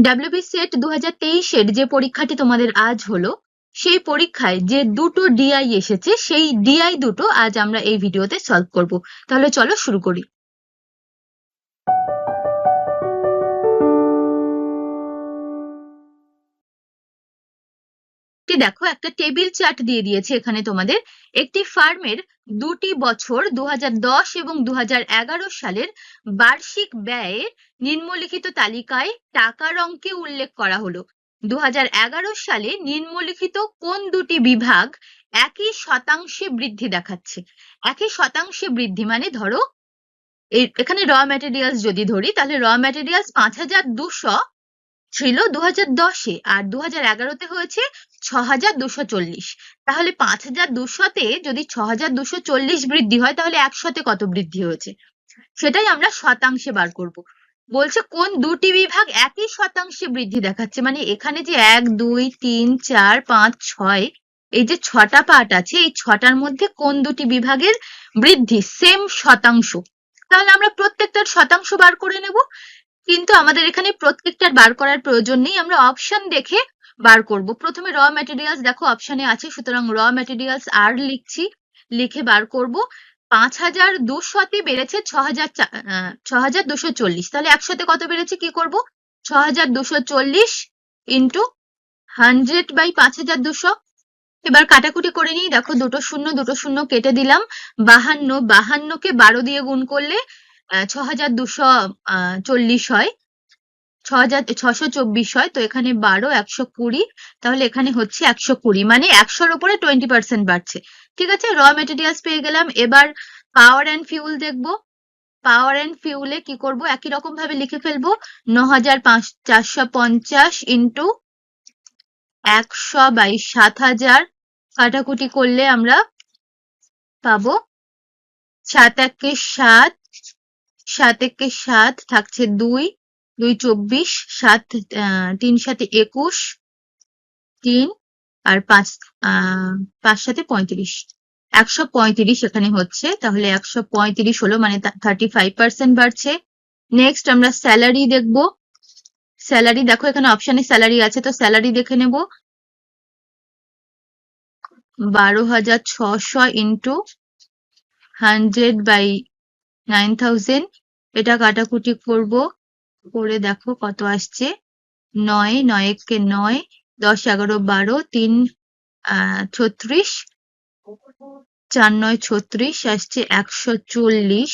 WB set দু হাজার তেইশের যে পরীক্ষাটি তোমাদের আজ হলো, সেই পরীক্ষায় যে দুটো ডিআই এসেছে, সেই ডিআই দুটো আজ আমরা এই ভিডিওতে সলভ করব। তাহলে চলো শুরু করি। দেখো, একটা টেবিল চার্ট দিয়ে দিয়েছে এখানে তোমাদের। একটি ফার্মের দুটি বছর দু হাজার দশ এবং দু হাজার এগারো সালের বার্ষিক ব্যয়ে নিম্নলিখিত তালিকায় টাকার অঙ্কে উল্লেখ করা হলো। দু সালে নিম্নলিখিত কোন দুটি বিভাগ একই শতাংশে বৃদ্ধি দেখাচ্ছে? একই শতাংশে বৃদ্ধি মানে ধরো এখানে র ম্যাটেরিয়ালস যদি ধরি, তাহলে র ম্যাটেরিয়ালস পাঁচ হাজার দুশো ছিল দু হাজার দশে আর দু হাজার এগারোতে হয়েছে ছ হাজার দুশো চল্লিশ। তাহলে পাঁচ হাজার দুশোতে যদি ছ হাজার দুশো চল্লিশ বৃদ্ধি হয়, তাহলে একশোতে কত বৃদ্ধি হয়েছে? সেটাই আমরা শতাংশে বার করব। বলছে কোন দুটি বিভাগ একই শতাংশে বৃদ্ধি দেখাচ্ছে? মানে এখানে যে এক, দুই, তিন, চার, পাঁচ, ছয়, এই যে ছটা পার্ট আছে, এই ছটার মধ্যে কোন দুটি বিভাগের বৃদ্ধি? সেম শতাংশ। তাহলে আমরা প্রত্যেকটার শতাংশ বার করে নেব। কিন্তু আমাদের এখানে প্রত্যেকটার বার করার প্রয়োজন নেই, আমরা অপশন দেখে বার করব। প্রথমে র ম্যাটেরিয়ালস দেখো অপশনে আছে, সুতরাং র ম্যাটেরিয়ালস আর লিখছি, লিখে বার করব। পাঁচ হাজার দুশোতে বেড়েছে ছ হাজার ছ হাজার দুশো চল্লিশ তাহলে একশোতে কত বেড়েছে? কি করব? ছ হাজার দুশো চল্লিশ ইন্টু হান্ড্রেড বাই পাঁচ হাজার দুশো। এবার কাটাকুটি করে নিই। দেখো দুটো শূন্য দুটো শূন্য কেটে দিলাম। বাহান্ন, বাহান্নকে বারো দিয়ে গুণ করলে ছ হাজার দুশো চল্লিশ হয়। ছ হাজার ছশো চব্বিশ হয়, তো এখানে বারো, একশো কুড়ি, তাহলে এখানে হচ্ছে একশো কুড়ি। মানে একশোর উপরে টোয়েন্টি পার্সেন্ট বাড়ছে। ঠিক আছে? র মেটেরিয়ালস পেয়ে গেলাম। এবার পাওয়ার অ্যান্ড ফিউল দেখব। পাওয়ার অ্যান্ড ফিউলে কি করব? একই রকম ভাবে লিখে ফেলব। ন হাজার পাঁচ চারশো পঞ্চাশ ইন্টু একশো বাই সাত হাজার কাটাকুটি করলে আমরা পাবো সাত একে সাত সাত একে সাত থাকছে দুই দুই চব্বিশ, সাত তিন সাথে একুশ, তিন, আর পাঁচ পাঁচ সাথে পঁয়ত্রিশ। একশো পঁয়ত্রিশ এখানে হচ্ছে, তাহলে একশো পঁয়ত্রিশ হলো মানে থার্টি ফাইভ পার্সেন্ট বাড়ছে। নেক্সট আমরা স্যালারি দেখব। স্যালারি দেখো এখানে অপশানে স্যালারি আছে, তো স্যালারি দেখে নেব। বারো হাজার ছশো into hundred by nine thousand. এটা কাটাকুটি করব। করে দেখো কত আসছে। নয় নয় কে নয়, দশ, এগারো, বারো, তিন ছত্রিশ। চার, নয়, ছত্রিশ, আসছে একশো চল্লিশ।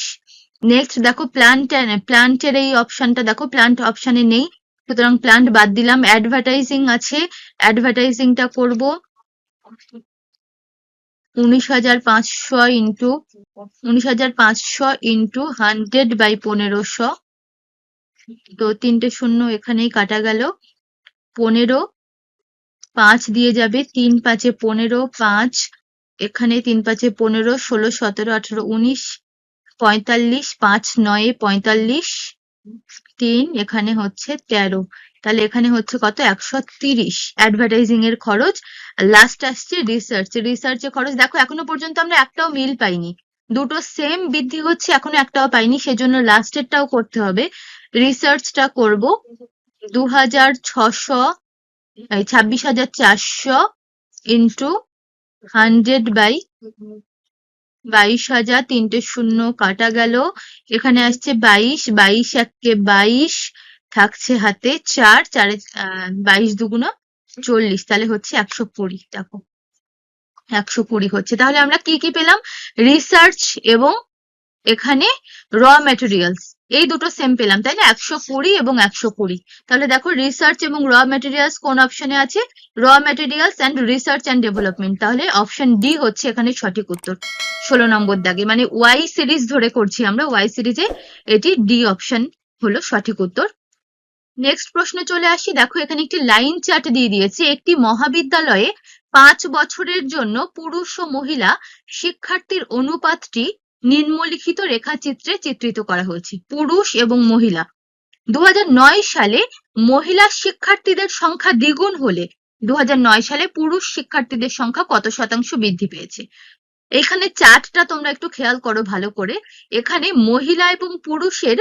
নেক্সট দেখো প্লান্ট প্লান্টের এই অপশনটা দেখো প্লান্ট অপশনে নেই। সুতরাং প্লান্ট বাদ দিলাম। অ্যাডভার্টাইজিং আছে। অ্যাডভার্টাইজিংটা করব। উনিশ হাজার পাঁচশো ইন্টু উনিশ হাজার পাঁচশো ইন্টু হান্ড্রেড বাই পনেরোশো। তো তিনটে শূন্য এখানেই কাটা গেল। পনেরো পাঁচ দিয়ে যাবে তিন পাঁচে পনেরো, পাঁচ এখানে তিন পাঁচে পনেরো, ষোলো, সতেরো, আঠেরো, উনিশ, পঁয়তাল্লিশ, পাঁচ, নয়ে, পঁয়তাল্লিশ, তিন এখানে হচ্ছে তেরো। তাহলে এখানে হচ্ছে কত? একশো তিরিশ অ্যাডভার্টাইজিং এর খরচ। লাস্ট আসছে রিসার্চ রিসার্চের খরচ, দেখো, এখনও পর্যন্ত আমরা একটাও মিল পাইনি। দুটো সেম বৃদ্ধি হচ্ছে, এখনও একটাও পাইনি, সেজন্য লাস্টেরটাও করতে হবে। রিসার্চটা করব। দু হাজার ছশো ছাব্বিশ হাজার চারশো ইন্টু হান্ড্রেড বাই বাইশ হাজার তিনটে শূন্য কাটা গেল। এখানে আসছে বাইশ বাইশ এককে বাইশ থাকছে হাতে চার, চারে বাইশ দুগুণ চল্লিশ। তাহলে হচ্ছে একশো কুড়ি, দেখো। একশো কুড়ি হচ্ছে। তাহলে আমরা কি কি পেলাম? রিসার্চ এবং এখানে র ম্যাটেরিয়ালস এই দুটো সেম পেলাম, তাই না? একশো কুড়ি এবং একশো কুড়ি। তাহলে দেখো রিসার্চ এবং র ম্যাটেরিয়ালস কোন অপশনে আছে? Raw materials and research and development তাহলে অপশন ডি হচ্ছে এখানে সঠিক উত্তর। ষোলো নম্বর দাগে মানে ওয়াই সিরিজ ধরে করছি আমরা। ওয়াই সিরিজে এটি ডি অপশন হলো সঠিক উত্তর। নেক্সট প্রশ্ন চলে আসি। দেখো, এখানে একটি লাইন চার্ট দিয়ে দিয়েছে। একটি মহাবিদ্যালয়ে পাঁচ বছরের জন্য পুরুষ ও মহিলা শিক্ষার্থীর অনুপাতটি নিম্নলিখিত রেখাচিত্রে চিত্রিত করা হয়েছে। পুরুষ এবং মহিলা। দু হাজার নয় সালে মহিলা শিক্ষার্থীদের সংখ্যা দ্বিগুণ হলে দু হাজার নয় সালে পুরুষ শিক্ষার্থীদের সংখ্যা কত শতাংশ বৃদ্ধি পেয়েছে? এখানে চার্টটা তোমরা একটু খেয়াল করো ভালো করে। এখানে মহিলা এবং পুরুষের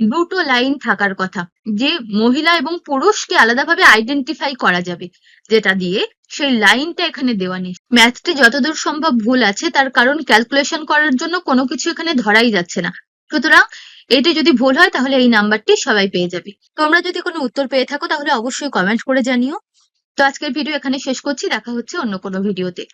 দুটো লাইন থাকার কথা, যে মহিলা এবং পুরুষকে আলাদাভাবে আইডেন্টিফাই করা যাবে, যেটা দিয়ে সেই লাইনটা এখানে দেওয়া নেই। ম্যাথটি যতদূর সম্ভব ভুল আছে, তার কারণ ক্যালকুলেশন করার জন্য কোনো কিছু এখানে ধরাই যাচ্ছে না। সুতরাং এটি যদি ভুল হয়, তাহলে এই নাম্বারটি সবাই পেয়ে যাবে। তোমরা যদি কোনো উত্তর পেয়ে থাকো, তাহলে অবশ্যই কমেন্ট করে জানিও। তো আজকের ভিডিও এখানে শেষ করছি, দেখা হচ্ছে অন্য কোনো ভিডিওতে